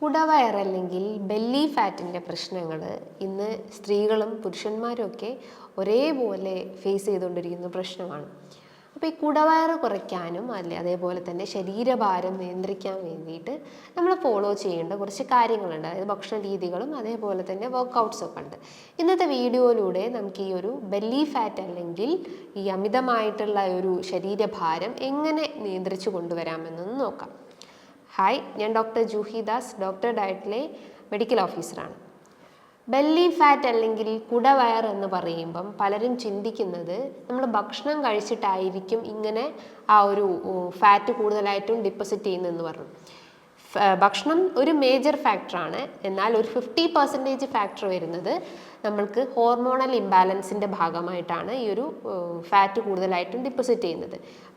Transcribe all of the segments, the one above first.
കുടവയർ അല്ലെങ്കിൽ ബെല്ലി ഫാറ്റിന്റെ പ്രശ്നങ്ങൾ ഇന്ന് സ്ത്രീകളും പുരുഷന്മാരും ഒക്കെ ഒരേപോലെ ഫേസ് ചെയ്തുകൊണ്ടിരിക്കുന്ന പ്രശ്നമാണ്. അപ്പോൾ ഈ കുടവയർ കുറയ്ക്കാനും അല്ലെ അതേപോലെ തന്നെ ശരീരഭാരം നിയന്ത്രിക്കാൻ വേണ്ടിയിട്ട് നമ്മൾ ഫോളോ ചെയ്യേണ്ട കുറച്ച് കാര്യങ്ങളുണ്ട്. അതായത് ഭക്ഷണ രീതികളും അതേപോലെ തന്നെ വർക്കൗട്ട്സും ഒക്കെ ഉണ്ട്. ഇന്നത്തെ വീഡിയോയിലൂടെ നമുക്ക് ഈ ഒരു ബെല്ലി ഫാറ്റ് അല്ലെങ്കിൽ ഈ അമിതമായിട്ടുള്ള ഒരു ശരീരഭാരം എങ്ങനെ നിയന്ത്രിച്ചു കൊണ്ടുവരാമെന്നൊന്ന് നോക്കാം. ഹായ് ഞാൻ ഡോക്ടർ ജൂഹി ദാസ് ഡോക്ടർ ഡയറ്റിലെ മെഡിക്കൽ ഓഫീസറാണ് ബെല്ലി ഫാറ്റ് അല്ലെങ്കിൽ കുടവയർ എന്ന് പറയുമ്പം പലരും ചിന്തിക്കുന്നത് നമ്മൾ ഭക്ഷണം കഴിച്ചിട്ടായിരിക്കും ഇങ്ങനെ ആ ഒരു ഫാറ്റ് കൂടുതലായിട്ടും ഡിപ്പോസിറ്റ് ചെയ്യുന്നതെന്ന് പറഞ്ഞു. ഭക്ഷണം ഒരു മേജർ ഫാക്ടറാണ് എന്നാൽ ഒരു ഫിഫ്റ്റി പെർസെന്റേജ് ഫാക്ടർ വരുന്നത് നമ്മൾക്ക് ഹോർമോണൽ ഇംബാലൻസിന്റെ ഭാഗമായിട്ടാണ് ഈ ഒരു ഫാറ്റ് കൂടുതലായിട്ടും ഡിപ്പോസിറ്റ് ചെയ്യുന്നത്.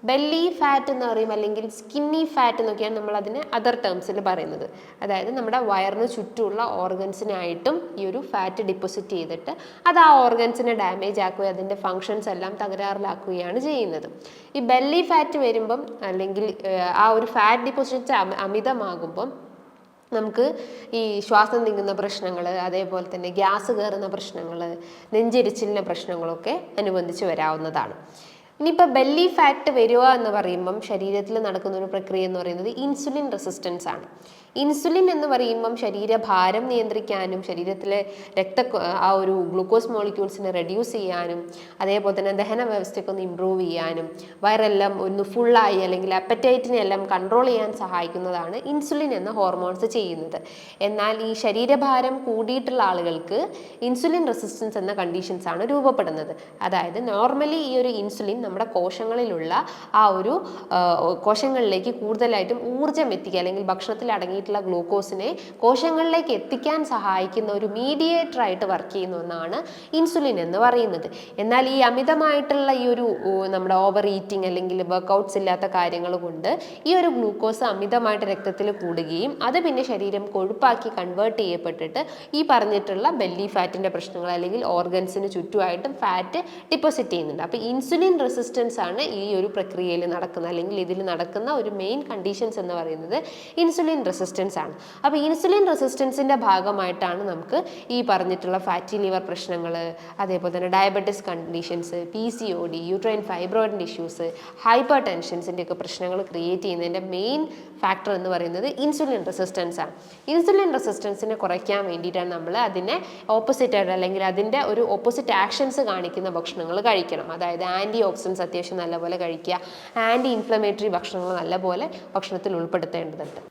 ബെല്ലി ഫാറ്റ് എന്ന് പറയും അല്ലെങ്കിൽ സ്കിന്നി ഫാറ്റ് എന്നൊക്കെയാണ് നമ്മൾ അതിന് അതർ ടേംസിൽ പറയുന്നത്. അതായത് നമ്മുടെ വയറിന് ചുറ്റുമുള്ള ഓർഗൻസിനായിട്ടും ഈ ഒരു ഫാറ്റ് ഡിപ്പോസിറ്റ് ചെയ്തിട്ട് അത് ആ ഓർഗൻസിനെ ഡാമേജ് ആക്കുകയും അതിന്റെ ഫങ്ഷൻസ് എല്ലാം തകരാറിലാക്കുകയാണ് ചെയ്യുന്നത്. ഈ ബെല്ലി ഫാറ്റ് വരുമ്പം അല്ലെങ്കിൽ ആ ഒരു ഫാറ്റ് ഡിപ്പോസിറ്റ് അമിതമാകുമ്പം നമുക്ക് ഈ ശ്വാസം നീങ്ങുന്ന പ്രശ്നങ്ങൾ അതേപോലെ തന്നെ ഗ്യാസ് കയറുന്ന പ്രശ്നങ്ങൾ നെഞ്ചെരിച്ചിലിന്റെ പ്രശ്നങ്ങളൊക്കെ അനുബന്ധിച്ച് വരാവുന്നതാണ്. ഇനിയിപ്പോൾ ബെല്ലി ഫാറ്റ് വരിക എന്ന് പറയുമ്പം ശരീരത്തിൽ നടക്കുന്ന ഒരു പ്രക്രിയ എന്ന് പറയുന്നത് ഇൻസുലിൻ റെസിസ്റ്റൻസ് ആണ്. ഇൻസുലിൻ എന്ന് പറയുമ്പം ശരീരഭാരം നിയന്ത്രിക്കാനും ശരീരത്തിലെ രക്ത ആ ഒരു ഗ്ലൂക്കോസ് മോളിക്യൂൾസിനെ റെഡ്യൂസ് ചെയ്യാനും അതേപോലെ തന്നെ ദഹന വ്യവസ്ഥയ്ക്കൊന്ന് ഇമ്പ്രൂവ് ചെയ്യാനും വയറെല്ലാം ഒന്ന് ഫുള്ളായി അല്ലെങ്കിൽ അപ്പറ്റൈറ്റിനെ എല്ലാം കൺട്രോൾ ചെയ്യാൻ സഹായിക്കുന്നതാണ് ഇൻസുലിൻ എന്ന ഹോർമോൺസ് ചെയ്യുന്നത്. എന്നാൽ ഈ ശരീരഭാരം കൂടിയിട്ടുള്ള ആളുകൾക്ക് ഇൻസുലിൻ റെസിസ്റ്റൻസ് എന്ന കണ്ടീഷൻസ് ആണ് രൂപപ്പെടുന്നത്. അതായത് നോർമലി ഈ ഒരു ഇൻസുലിൻ നമ്മുടെ കോശങ്ങളിലുള്ള ആ ഒരു കോശങ്ങളിലേക്ക് കൂടുതലായിട്ടും ഊർജം എത്തിക്കുക അല്ലെങ്കിൽ ഭക്ഷണത്തിൽ അടങ്ങിയിട്ടുള്ള ഗ്ലൂക്കോസിനെ കോശങ്ങളിലേക്ക് എത്തിക്കാൻ സഹായിക്കുന്ന ഒരു മീഡിയേറ്റർ ആയിട്ട് വർക്ക് ചെയ്യുന്ന ഒന്നാണ് ഇൻസുലിൻ എന്ന് പറയുന്നത്. എന്നാൽ ഈ അമിതമായിട്ടുള്ള ഈ ഒരു നമ്മുടെ ഓവർ ഈറ്റിംഗ് അല്ലെങ്കിൽ വർക്കൗട്ട്സ് ഇല്ലാത്ത കാര്യങ്ങൾ കൊണ്ട് ഈ ഒരു ഗ്ലൂക്കോസ് അമിതമായിട്ട് രക്തത്തിൽ കൂടുകയും അത് പിന്നെ ശരീരം കൊഴുപ്പാക്കി കൺവേർട്ട് ചെയ്യപ്പെട്ടിട്ട് ഈ പറഞ്ഞിട്ടുള്ള ബെല്ലി ഫാറ്റിന്റെ പ്രശ്നങ്ങൾ അല്ലെങ്കിൽ ഓർഗൻസിന് ചുറ്റുമായിട്ടും ഫാറ്റ് ഡിപ്പോസിറ്റ് ചെയ്യുന്നുണ്ട്. അപ്പോൾ ഇൻസുലിൻ റെസിസ്റ്റൻസ് ആണ് ഈ ഒരു പ്രക്രിയയിൽ നടക്കുന്നത്. അല്ലെങ്കിൽ ഇതിൽ നടക്കുന്ന ഒരു മെയിൻ കണ്ടീഷൻസ് എന്ന് പറയുന്നത് ഇൻസുലിൻ റെസിസ്റ്റൻസ് ആണ്. അപ്പോൾ ഇൻസുലിൻ റെസിസ്റ്റൻസിന്റെ ഭാഗമായിട്ടാണ് നമുക്ക് ഈ പറഞ്ഞിട്ടുള്ള ഫാറ്റി ലിവർ പ്രശ്നങ്ങൾ അതേപോലെ തന്നെ diabetes conditions P C O D uterine ഫൈബ്രോയിഡിന്റെ issues ഹൈപ്പർ ടെൻഷൻസിന്റെ ഒക്കെ പ്രശ്നങ്ങൾ ക്രിയേറ്റ് ചെയ്യുന്നതിന്റെ മെയിൻ ഫാക്ടർ എന്ന് പറയുന്നത് ഇൻസുലിൻ റെസിസ്റ്റൻസ് ആണ്. ഇൻസുലിൻ റെസിസ്റ്റൻസിനെ കുറയ്ക്കാൻ വേണ്ടിയിട്ടാണ് നമ്മൾ അതിനെ ഓപ്പോസിറ്റ് ആയിട്ട് അല്ലെങ്കിൽ അതിന്റെ ഒരു ഓപ്പോസിറ്റ് ആക്ഷൻസ് കാണിക്കുന്ന ഭക്ഷണങ്ങൾ കഴിക്കണം. അതായത് ആന്റി ഓക്സിഡൻസ് അത്യാവശ്യം നല്ലപോലെ കഴിക്കുക ആന്റി ഇൻഫ്ലമേറ്ററി ഭക്ഷണങ്ങൾ നല്ലപോലെ ഭക്ഷണത്തിൽ ഉൾപ്പെടുത്തേണ്ടതുണ്ട്.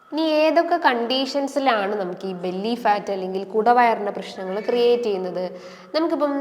ഇനി ഏതൊക്കെ കണ്ടീഷൻസിലാണ് നമുക്ക് ഈ ബെല്ലി ഫാറ്റ് അല്ലെങ്കിൽ കുടവയറിന്റെ പ്രശ്നങ്ങൾ ക്രിയേറ്റ് ചെയ്യുന്നത്? നമുക്കിപ്പം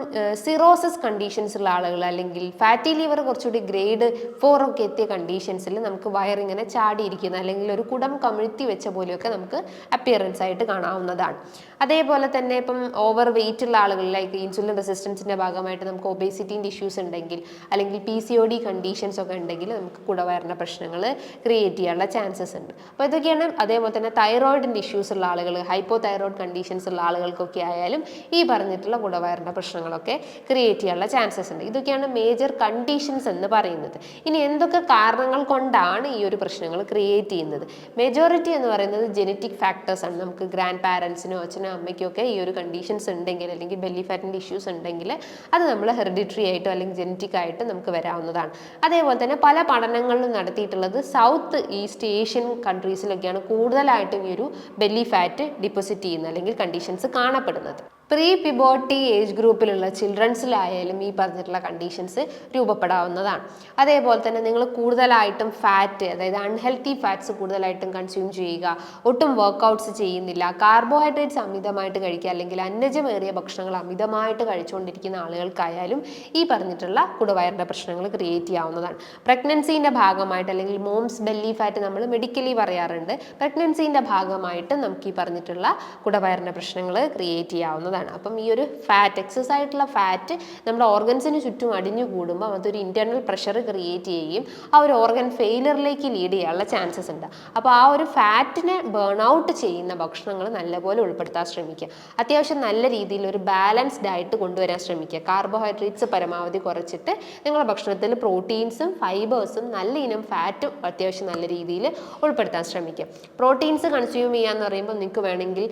സിറോസിസ് കണ്ടീഷൻസ് ഉള്ള ആളുകൾ അല്ലെങ്കിൽ ഫാറ്റി ലിവർ കുറച്ചുകൂടി ഗ്രേഡ് ഫോർ ഒക്കെ എത്തിയ കണ്ടീഷൻസിൽ നമുക്ക് വയറിങ്ങനെ ചാടിയിരിക്കുന്ന അല്ലെങ്കിൽ ഒരു കുടം കമിഴ്ത്തി വെച്ച പോലെയൊക്കെ നമുക്ക് അപ്പിയറൻസ് ആയിട്ട് കാണാവുന്നതാണ്. അതേപോലെ തന്നെ ഇപ്പം ഓവർ വെയിറ്റ് ഉള്ള ആളുകൾ ലൈക്ക് ഇൻസുലിൻ റെസിസ്റ്റൻസിന്റെ ഭാഗമായിട്ട് നമുക്ക് ഒബേസിറ്റീന്റെ ഇഷ്യൂസ് ഉണ്ടെങ്കിൽ അല്ലെങ്കിൽ P C O D conditions ഒക്കെ ഉണ്ടെങ്കിൽ നമുക്ക് കുടവയറിന്റെ പ്രശ്നങ്ങൾ ക്രിയേറ്റ് ചെയ്യാനുള്ള ചാൻസസ് ഉണ്ട്. അപ്പോൾ ഇതൊക്കെയാണ് അതേപോലെ തന്നെ തൈറോയിഡിന്റെ ഇഷ്യൂസ് ഉള്ള ആളുകൾ ഹൈപ്പോ തൈറോയിഡ് കണ്ടീഷൻസ് ഉള്ള ആളുകൾക്കൊക്കെ ആയാലും ഈ പറഞ്ഞിട്ടുള്ള ഗുണവയറിന്റെ പ്രശ്നങ്ങളൊക്കെ ക്രിയേറ്റ് ചെയ്യാനുള്ള ചാൻസസ് ഉണ്ട്. ഇതൊക്കെയാണ് മേജർ കണ്ടീഷൻസ് എന്ന് പറയുന്നത്. ഇനി എന്തൊക്കെ കാരണങ്ങൾ കൊണ്ടാണ് ഈ ഒരു പ്രശ്നങ്ങൾ ക്രിയേറ്റ് ചെയ്യുന്നത്? മെജോറിറ്റി എന്ന് പറയുന്നത് ജനറ്റിക് ഫാക്ടേഴ്സ് ആണ്. നമുക്ക് ഗ്രാൻഡ് പാരൻസിനോ അച്ഛനോ അമ്മയ്ക്കോ ഒക്കെ ഈ ഒരു കണ്ടീഷൻസ് ഉണ്ടെങ്കിൽ അല്ലെങ്കിൽ ബെല്ലി ഫാറ്റിന്റെ ഇഷ്യൂസ് ഉണ്ടെങ്കിൽ അത് നമ്മൾ ഹെറിഡിറ്ററി ആയിട്ടോ അല്ലെങ്കിൽ ജനറ്റിക് ആയിട്ട് നമുക്ക് വരാവുന്നതാണ്. അതേപോലെ തന്നെ പല പഠനങ്ങളിലും നടത്തിയിട്ടുള്ളത് സൗത്ത് ഈസ്റ്റ് ഏഷ്യൻ കൺട്രീസിലൊക്കെയാണ് കൂടുതലായിട്ടും ഈ ഒരു ബെല്ലി ഫാറ്റ് ഡിപ്പോസിറ്റ് ചെയ്യുന്ന അല്ലെങ്കിൽ കണ്ടീഷൻസ് കാണപ്പെടുന്നത്. പ്രീ പിബോട്ടി ഏജ് ഗ്രൂപ്പിലുള്ള ചിൽഡ്രൻസിലായാലും ഈ പറഞ്ഞിട്ടുള്ള കണ്ടീഷൻസ് രൂപപ്പെടാവുന്നതാണ്. അതേപോലെ തന്നെ നിങ്ങൾ കൂടുതലായിട്ടും ഫാറ്റ് അതായത് അൺഹെൽത്തി ഫാറ്റ്സ് കൂടുതലായിട്ടും കൺസ്യൂം ചെയ്യുക. ഒട്ടും വർക്കൗട്ട്സ് ചെയ്യുന്നില്ല. കാർബോഹൈഡ്രേറ്റ്സ് അമിതമായിട്ട് കഴിക്കുക അല്ലെങ്കിൽ അന്നജമേറിയ ഭക്ഷണങ്ങൾ അമിതമായിട്ട് കഴിച്ചുകൊണ്ടിരിക്കുന്ന ആളുകൾക്കായാലും ഈ പറഞ്ഞിട്ടുള്ള കുടവയറിന്റെ പ്രശ്നങ്ങൾ ക്രിയേറ്റ് ചെയ്യാവുന്നതാണ്. പ്രഗ്നൻസീന്റെ ഭാഗമായിട്ട് അല്ലെങ്കിൽ മോംസ് ബെല്ലി ഫാറ്റ് നമ്മൾ മെഡിക്കലി പറയാറുണ്ട്. പ്രഗ്നൻസീന്റെ ഭാഗമായിട്ട് നമുക്ക് ഈ പറഞ്ഞിട്ടുള്ള കുടവയറിന്റെ പ്രശ്നങ്ങൾ ക്രിയേറ്റ് ചെയ്യാവുന്നതാണ്. അപ്പം ഈ ഒരു ഫാറ്റ് എക്സസ് ആയിട്ടുള്ള ഫാറ്റ് നമ്മുടെ ഓർഗൻസിന് ചുറ്റും അടിഞ്ഞു കൂടുമ്പോൾ അതൊരു ഇന്റർണൽ പ്രഷർ ക്രിയേറ്റ് ചെയ്യുകയും ആ ഒരു ഓർഗൻ ഫെയിലറിലേക്ക് ലീഡ് ചെയ്യാനുള്ള ചാൻസസ് ഉണ്ട്. അപ്പോൾ ആ ഒരു ഫാറ്റിനെ ബേൺ ഔട്ട് ചെയ്യുന്ന ഭക്ഷണങ്ങൾ നല്ലപോലെ ഉൾപ്പെടുത്താൻ ശ്രമിക്കുക. അത്യാവശ്യം നല്ല രീതിയിൽ ഒരു ബാലൻസ്ഡ് ആയിട്ട് കൊണ്ടുവരാൻ ശ്രമിക്കുക. കാർബോഹൈഡ്രേറ്റ്സ് പരമാവധി കുറച്ചിട്ട് നിങ്ങളുടെ ഭക്ഷണത്തിൽ പ്രോട്ടീൻസും ഫൈബേഴ്സും നല്ല ഇനം ഫാറ്റും അത്യാവശ്യം നല്ല രീതിയിൽ ഉൾപ്പെടുത്താൻ ശ്രമിക്കുക. പ്രോട്ടീൻസ് കൺസ്യൂം ചെയ്യാന്ന് പറയുമ്പോൾ നിങ്ങൾക്ക് വേണമെങ്കിൽ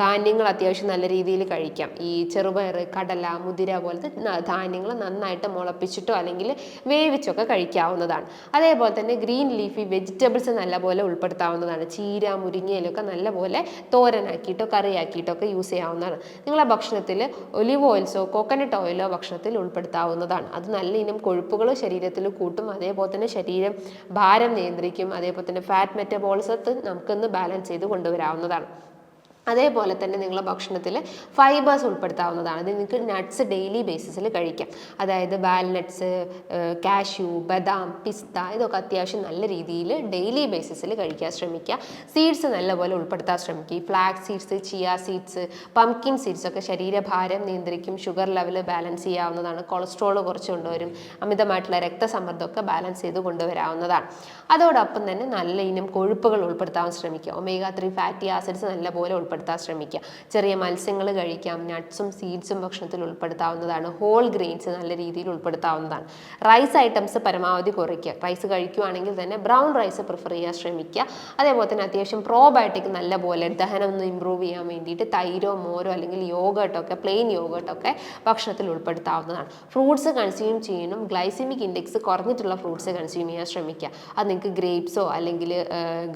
ധാന്യങ്ങൾ അത്യാവശ്യം നല്ല രീതിയിൽ കഴിക്കാം. ഈ ചെറുപയർ കടല മുതിര പോലത്തെ ധാന്യങ്ങൾ നന്നായിട്ട് മുളപ്പിച്ചിട്ടോ അല്ലെങ്കിൽ വേവിച്ചൊക്കെ കഴിക്കാവുന്നതാണ്. അതേപോലെ തന്നെ ഗ്രീൻ ലീഫി വെജിറ്റബിൾസ് നല്ലപോലെ ഉൾപ്പെടുത്താവുന്നതാണ്. ചീര മുരിങ്ങയിലൊക്കെ നല്ലപോലെ തോരനാക്കിയിട്ടോ കറിയാക്കിയിട്ടോ ഒക്കെ യൂസ് ചെയ്യാവുന്നതാണ്. നിങ്ങളെ ഭക്ഷണത്തിൽ ഒലിവ് ഓയിൽസോ കോക്കനട്ട് ഓയിലോ ഭക്ഷണത്തിൽ ഉൾപ്പെടുത്താവുന്നതാണ്. അത് നല്ല ഇനം കൊഴുപ്പുകൾ ശരീരത്തിൽ കൂട്ടും. അതേപോലെ തന്നെ ശരീരം ഭാരം നിയന്ത്രിക്കും. അതേപോലെ തന്നെ ഫാറ്റ് മെറ്റബോൾസത്ത് നമുക്കൊന്ന് ബാലൻസ് ചെയ്ത് കൊണ്ടുവരാവുന്നതാണ്. അതേപോലെ തന്നെ നിങ്ങളുടെ ഭക്ഷണത്തിൽ ഫൈബേഴ്സ് ഉൾപ്പെടുത്താവുന്നതാണ്. അത് നിങ്ങൾക്ക് നട്ട്സ് ഡെയിലി ബേസിസിൽ കഴിക്കാം. അതായത് വാൽനട്ട്സ് കാഷ്യൂ ബദാം പിസ്ത ഇതൊക്കെ അത്യാവശ്യം നല്ല രീതിയിൽ ഡെയിലി ബേസിസിൽ കഴിക്കാൻ ശ്രമിക്കുക. സീഡ്സ് നല്ലപോലെ ഉൾപ്പെടുത്താൻ ശ്രമിക്കുക. ഈ flax seeds chia seeds pumpkin seeds ഒക്കെ ശരീരഭാരം നിയന്ത്രിക്കും ഷുഗർ ലെവൽ ബാലൻസ് ചെയ്യാവുന്നതാണ് കൊളസ്ട്രോൾ കുറച്ച് കൊണ്ടുവരും അമിതമായിട്ടുള്ള രക്തസമ്മർദ്ദമൊക്കെ ബാലൻസ് ചെയ്ത് കൊണ്ടുവരാവുന്നതാണ്. അതോടൊപ്പം തന്നെ നല്ല ഇനം കൊഴുപ്പുകൾ ഉൾപ്പെടുത്താൻ ശ്രമിക്കുക. ഒമേഗ ത്രീ ഫാറ്റി ആസിഡ്സ് നല്ലപോലെ ഉൾപ്പെടുത്താൻ ശ്രമിക്കുക. ചെറിയ മത്സ്യങ്ങൾ കഴിക്കാം നട്ട്സും സീഡ്സും ഭക്ഷണത്തിൽ ഉൾപ്പെടുത്താവുന്നതാണ്. ഹോൾ ഗ്രെയിൻസ് നല്ല രീതിയിൽ ഉൾപ്പെടുത്താവുന്നതാണ്. റൈസ് ഐറ്റംസ് പരമാവധി കുറയ്ക്കുക. റൈസ് കഴിക്കുകയാണെങ്കിൽ തന്നെ ബ്രൗൺ റൈസ് പ്രിഫർ ചെയ്യാൻ ശ്രമിക്കുക. അതേപോലെ തന്നെ അത്യാവശ്യം പ്രോബയോട്ടിക് നല്ല പോലെ ദഹനം ഒന്ന് ഇമ്പ്രൂവ് ചെയ്യാൻ വേണ്ടിയിട്ട് തൈരോ മോരോ അല്ലെങ്കിൽ യോഗട്ടൊക്കെ പ്ലെയിൻ യോഗട്ടൊക്കെ ഭക്ഷണത്തിൽ ഉൾപ്പെടുത്താവുന്നതാണ്. ഫ്രൂട്ട്സ് കൺസ്യൂം ചെയ്യണം ഗ്ലൈസിമിക് ഇൻഡെക്സ് കുറഞ്ഞിട്ടുള്ള ഫ്രൂട്ട്സ് കൺസ്യൂം ചെയ്യാൻ ശ്രമിക്കുക. അത് നിങ്ങൾക്ക് ഗ്രേപ്സോ അല്ലെങ്കിൽ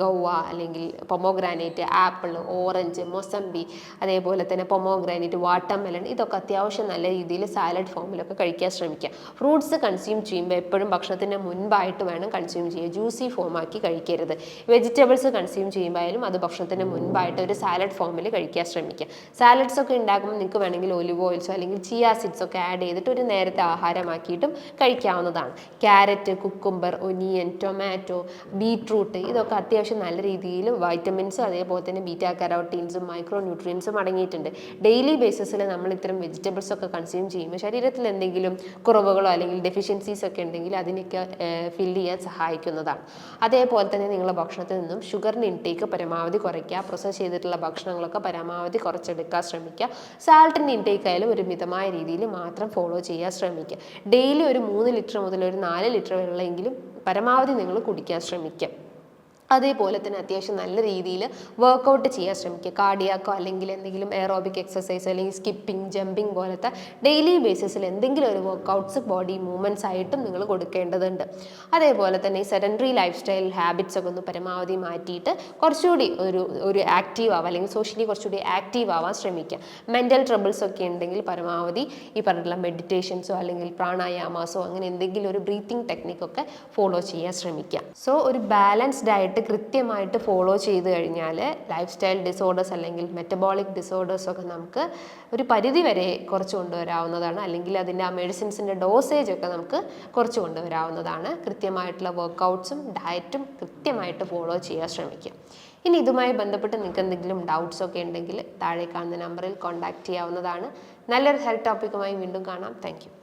ഗൗവ അല്ലെങ്കിൽ പൊമോഗ്രാനേറ്റ് ആപ്പിൾ ഓറഞ്ച് മൊസംബി അതേപോലെ തന്നെ പൊമോഗ്രാനൈറ്റ് വാട്ടർമെലൺ ഇതൊക്കെ അത്യാവശ്യം നല്ല രീതിയിൽ സാലഡ് ഫോമിലൊക്കെ കഴിക്കാൻ ശ്രമിക്കുക ഫ്രൂട്ട്സ് കൺസ്യൂം ചെയ്യുമ്പോൾ എപ്പോഴും ഭക്ഷണത്തിന് മുൻപായിട്ട് വേണം കൺസ്യൂം ചെയ്യുക ജ്യൂസി ഫോമാക്കി കഴിക്കരുത്. വെജിറ്റബിൾസ് കൺസ്യൂം ചെയ്യുമ്പോഴായാലും അത് ഭക്ഷണത്തിന് മുൻപായിട്ട് ഒരു സാലഡ് ഫോമിൽ കഴിക്കാൻ ശ്രമിക്കുക സാലഡ്സ് ഒക്കെ ഉണ്ടാക്കുമ്പോൾ നിങ്ങൾക്ക് വേണമെങ്കിൽ ഒലിവ് ഓയിൽസോ അല്ലെങ്കിൽ ചിയ സീഡ്സ് ഒക്കെ ആഡ് ചെയ്തിട്ട് ഒരു നേരത്തെ ആഹാരമാക്കിയിട്ടും കഴിക്കാവുന്നതാണ്. Carrot cucumber onion tomato beetroot ഇതൊക്കെ അത്യാവശ്യം നല്ല രീതിയിൽ വൈറ്റമിൻസ് അതേപോലെ തന്നെ ബീറ്റാ കരോട്ടീൻസും മൈക്രോ ന്യൂട്രിയൻസും അടങ്ങിയിട്ടുണ്ട്. ഡെയിലി ബേസിസിൽ നമ്മൾ ഇത്തരം വെജിറ്റബിൾസ് ഒക്കെ കൺസ്യൂം ചെയ്യുമ്പോൾ ശരീരത്തിൽ എന്തെങ്കിലും കുറവുകളോ അല്ലെങ്കിൽ ഡെഫിഷ്യൻസീസ് ഒക്കെ ഉണ്ടെങ്കിൽ അതിനൊക്കെ ഫില്ല് ചെയ്യാൻ സഹായിക്കുന്നതാണ്. അതേപോലെ തന്നെ നിങ്ങളുടെ ഭക്ഷണത്തിൽ നിന്നും ഷുഗറിന്റെ ഇൻടേക്ക് പരമാവധി കുറയ്ക്കുക പ്രോസസ്സ് ചെയ്തിട്ടുള്ള ഭക്ഷണങ്ങളൊക്കെ പരമാവധി കുറച്ചെടുക്കാൻ ശ്രമിക്കുക. സാൾട്ടിന്റെ ഇൻടേക്ക് ആയാലും ഒരു മിതമായ രീതിയിൽ മാത്രം ഫോളോ ചെയ്യാൻ ശ്രമിക്കുക. ഡെയിലി ഒരു മൂന്ന് ലിറ്റർ മുതൽ ഒരു നാല് ലിറ്റർ വെള്ളമെങ്കിലും പരമാവധി നിങ്ങൾ കുടിക്കാൻ ശ്രമിക്കുക. അതേപോലെ തന്നെ അത്യാവശ്യം നല്ല രീതിയിൽ വർക്കൗട്ട് ചെയ്യാൻ ശ്രമിക്കുക. കാർഡിയാക്കോ അല്ലെങ്കിൽ എന്തെങ്കിലും എയറോബിക് എക്സസൈസ് അല്ലെങ്കിൽ സ്കിപ്പിംഗ് ജമ്പിങ് പോലത്തെ ഡെയിലി ബേസിസിൽ എന്തെങ്കിലും ഒരു വർക്കൗട്ട്സ് ബോഡി മൂവ്മെന്റ്സ് ആയിട്ടും നിങ്ങൾ കൊടുക്കേണ്ടതുണ്ട്. അതേപോലെ തന്നെ ഈ സെഡൻഡറി ലൈഫ് സ്റ്റൈൽ ഹാബിറ്റ്സ് ഒക്കെ ഒന്ന് പരമാവധി മാറ്റിയിട്ട് കുറച്ചുകൂടി ഒരു ഒരു ആക്റ്റീവ് ആവാം അല്ലെങ്കിൽ സോഷ്യലി കുറച്ചുകൂടി ആക്റ്റീവ് ആവാൻ ശ്രമിക്കുക. മെന്റൽ ട്രബിൾസ് ഒക്കെ ഉണ്ടെങ്കിൽ പരമാവധി ഈ പറഞ്ഞിട്ടുള്ള മെഡിറ്റേഷൻസോ അല്ലെങ്കിൽ പ്രാണായാമാസോ അങ്ങനെ എന്തെങ്കിലും ഒരു ബ്രീത്തിങ് ടെക്നിക്കൊക്കെ ഫോളോ ചെയ്യാൻ ശ്രമിക്കുക. സോ ഒരു ബാലൻസ്ഡ് ഡയറ്റ് കൃത്യമായിട്ട് ഫോളോ ചെയ്ത് കഴിഞ്ഞാൽ ലൈഫ് സ്റ്റൈൽ ഡിസോർഡേഴ്സ് അല്ലെങ്കിൽ മെറ്റബോളിക് ഡിസോർഡേഴ്സ് ഒക്കെ നമുക്ക് ഒരു പരിധി വരെ കുറച്ച് കൊണ്ടുവരാവുന്നതാണ്. അല്ലെങ്കിൽ അതിന്റെ ആ മെഡിസിൻസിന്റെ ഡോസേജ് ഒക്കെ നമുക്ക് കുറച്ച് കൊണ്ടുവരാവുന്നതാണ്. കൃത്യമായിട്ടുള്ള വർക്കൗട്ട്സും ഡയറ്റും കൃത്യമായിട്ട് ഫോളോ ചെയ്യാൻ ശ്രമിക്കുക. ഇനി ഇതുമായി ബന്ധപ്പെട്ട് നിങ്ങൾക്ക് എന്തെങ്കിലും ഡൗട്ട്സ് ഒക്കെ ഉണ്ടെങ്കിൽ താഴെ കാണുന്ന നമ്പറിൽ കോൺടാക്റ്റ് ചെയ്യാവുന്നതാണ്. നല്ലൊരു ഹെൽത്ത് ടോപ്പിക്കുമായി വീണ്ടും കാണാം. താങ്ക്